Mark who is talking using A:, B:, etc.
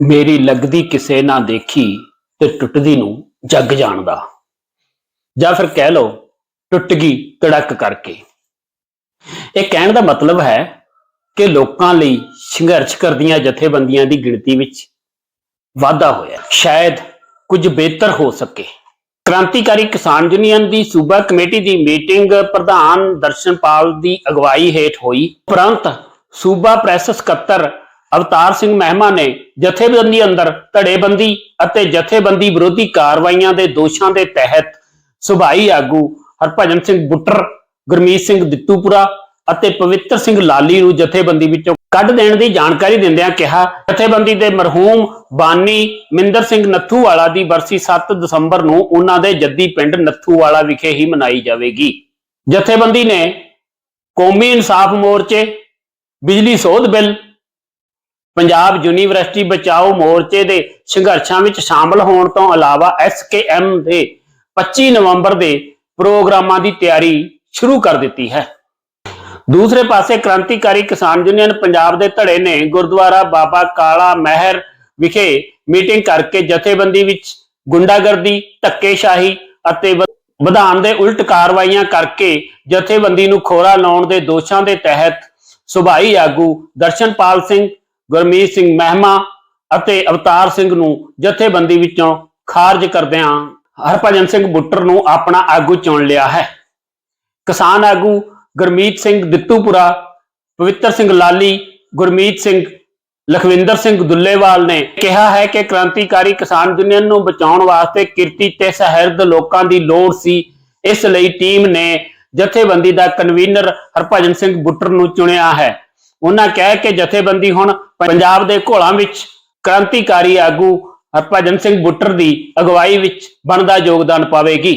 A: ਮੇਰੀ ਲੱਗਦੀ ਕਿਸੇ ਨਾ ਦੇਖੀ ਤੇ ਟੁੱਟਦੀ ਨੂੰ ਜੱਗ ਜਾਣਦਾ ਜਾਂ ਫਿਰ ਕਹਿ ਲਓ, ਟੁੱਟ ਗਈ ਤੜਕ ਕਰਕੇ। ਇਹ ਕਹਿਣ ਦਾ ਮਤਲਬ ਹੈ ਕਿ ਲੋਕਾਂ ਲਈ ਸੰਘਰਸ਼ ਕਰਦੀਆਂ ਜਥੇਬੰਦੀਆਂ ਦੀ ਗਿਣਤੀ ਵਿੱਚ ਵਾਧਾ ਹੋਇਆ। ਸ਼ਾਇਦ ਕੁਝ ਬਿਹਤਰ ਹੋ ਸਕੇ। ਕ੍ਰਾਂਤੀਕਾਰੀ ਕਿਸਾਨ ਯੂਨੀਅਨ ਦੀ ਸੂਬਾ ਕਮੇਟੀ ਦੀ ਮੀਟਿੰਗ ਪ੍ਰਧਾਨ ਦਰਸ਼ਨਪਾਲ ਦੀ ਅਗਵਾਈ ਹੇਠ ਹੋਈ। ਉਪਰੰਤ ਸੂਬਾ ਪ੍ਰੈਸ ਸਕੱਤਰ ਅਵਤਾਰ ਸਿੰਘ ਮਹਿਮਾ ਨੇ ਜਥੇਬੰਦੀ ਅੰਦਰ ਧੜੇਬੰਦੀ ਅਤੇ ਜਥੇਬੰਦੀ ਵਿਰੋਧੀ ਕਾਰਵਾਈਆਂ ਦੇ ਦੋਸ਼ਾਂ ਦੇ ਤਹਿਤ ਸੁਭਾਈ ਆਗੂ ਹਰਭਜਨ ਸਿੰਘ ਬੁੱਟਰ, ਗੁਰਮੀਤ ਸਿੰਘ ਦਿੱਤੂਪੁਰਾ ਅਤੇ ਪਵਿੱਤਰ ਸਿੰਘ ਲਾਲੀ ਨੂੰ ਜਥੇਬੰਦੀ ਵਿੱਚੋਂ ਕੱਢ ਦੇਣ ਦੀ ਜਾਣਕਾਰੀ ਦਿੰਦਿਆਂ ਕਿਹਾ, ਜਥੇਬੰਦੀ ਦੇ ਮਰਹੂਮ ਬਾਨੀ ਮਿੰਦਰ ਸਿੰਘ ਨੱਥੂਵਾਲਾ ਦੀ ਬਰਸੀ 7 ਦਸੰਬਰ ਨੂੰ ਉਹਨਾਂ ਦੇ ਜੱਦੀ ਪਿੰਡ ਨੱਥੂਵਾਲਾ ਵਿਖੇ ਹੀ ਮਨਾਈ ਜਾਵੇਗੀ। ਜਥੇਬੰਦੀ ਨੇ ਕੌਮੀ ਇਨਸਾਫ ਮੋਰਚੇ, ਬਿਜਲੀ ਸੋਧ ਬਿੱਲ ਪੰਜਾਬ ਯੂਨੀਵਰਸਿਟੀ ਬਚਾਓ ਮੋਰਚੇ ਦੇ ਸੰਘਰਸ਼ਾਂ ਵਿੱਚ ਸ਼ਾਮਲ ਹੋਣ ਤੋਂ ਇਲਾਵਾ ਐਸਕੇਐਮ ਦੇ 25 ਨਵੰਬਰ ਦੇ ਪ੍ਰੋਗਰਾਮਾਂ ਦੀ ਤਿਆਰੀ ਸ਼ੁਰੂ ਕਰ ਦਿੱਤੀ ਹੈ। ਦੂਸਰੇ ਪਾਸੇ ਕ੍ਰਾਂਤੀਕਾਰੀ ਕਿਸਾਨ ਯੂਨੀਅਨ ਪੰਜਾਬ ਦੇ ਧੜੇ ਨੇ ਗੁਰਦੁਆਰਾ ਬਾਬਾ ਕਾਲਾ ਮਹਿਰ ਵਿਖੇ ਮੀਟਿੰਗ ਕਰਕੇ ਜਥੇਬੰਦੀ ਵਿੱਚ ਗੁੰਡਾਗਰਦੀ, ਧੱਕੇਸ਼ਾਹੀ ਅਤੇ ਵ- ਵਿਧਾਨ ਦੇ ਉਲਟ ਕਾਰਵਾਈਆਂ ਕਰਕੇ ਜਥੇਬੰਦੀ ਨੂੰ ਖੋਰਾ ਲਾਉਣ ਦੇ ਦੋਸ਼ਾਂ ਦੇ ਤਹਿਤ ਸੁਭਾਈ ਆਗੂ ਦਰਸ਼ਨਪਾਲ ਸਿੰਘ ਗੁਰਮੀਤ ਸਿੰਘ ਮਹਿਮਾ ਅਤੇ ਅਵਤਾਰ ਸਿੰਘ ਨੂੰ ਜਥੇਬੰਦੀ ਵਿੱਚੋਂ ਖਾਰਜ ਕਰਦਿਆਂ ਹਰਭਜਨ ਸਿੰਘ ਬੁੱਟਰ ਨੂੰ ਆਪਣਾ ਆਗੂ ਚੁਣ ਲਿਆ ਹੈ। ਕਿਸਾਨ ਆਗੂ ਗੁਰਮੀਤ ਸਿੰਘ ਦਿੱਤੂਪੁਰਾ, ਪਵਿੱਤਰ ਸਿੰਘ ਲਾਲੀ, ਗੁਰਮੀਤ ਸਿੰਘ ਲਖਵਿੰਦਰ ਸਿੰਘ ਦੁੱਲੇਵਾਲ ਨੇ ਕਿਹਾ ਹੈ ਕਿ ਕ੍ਰਾਂਤੀਕਾਰੀ ਕਿਸਾਨ ਯੂਨੀਅਨ ਨੂੰ ਬਚਾਉਣ ਵਾਸਤੇ ਕਿਰਤੀ ਤੇ ਸਹਿਰਦ ਲੋਕਾਂ ਦੀ ਲੋੜ ਸੀ। ਇਸ ਲਈ ਟੀਮ ਨੇ ਜਥੇਬੰਦੀ ਦਾ ਕਨਵੀਨਰ ਹਰਭਜਨ ਸਿੰਘ ਬੁੱਟਰ ਨੂੰ ਚੁਣਿਆ ਹੈ। ਉਹਨਾਂ ਕਿਹਾ ਕਿ ਜਥੇਬੰਦੀ ਹੁਣ ਪੰਜਾਬ ਦੇ ਘੋਲਾਂ ਵਿੱਚ ਕ੍ਰਾਂਤੀਕਾਰੀ ਆਗੂ ਹਰਭਜਨ ਸਿੰਘ ਬੁੱਟਰ ਦੀ ਅਗਵਾਈ ਵਿੱਚ ਬਣਦਾ ਯੋਗਦਾਨ ਪਾਵੇਗੀ।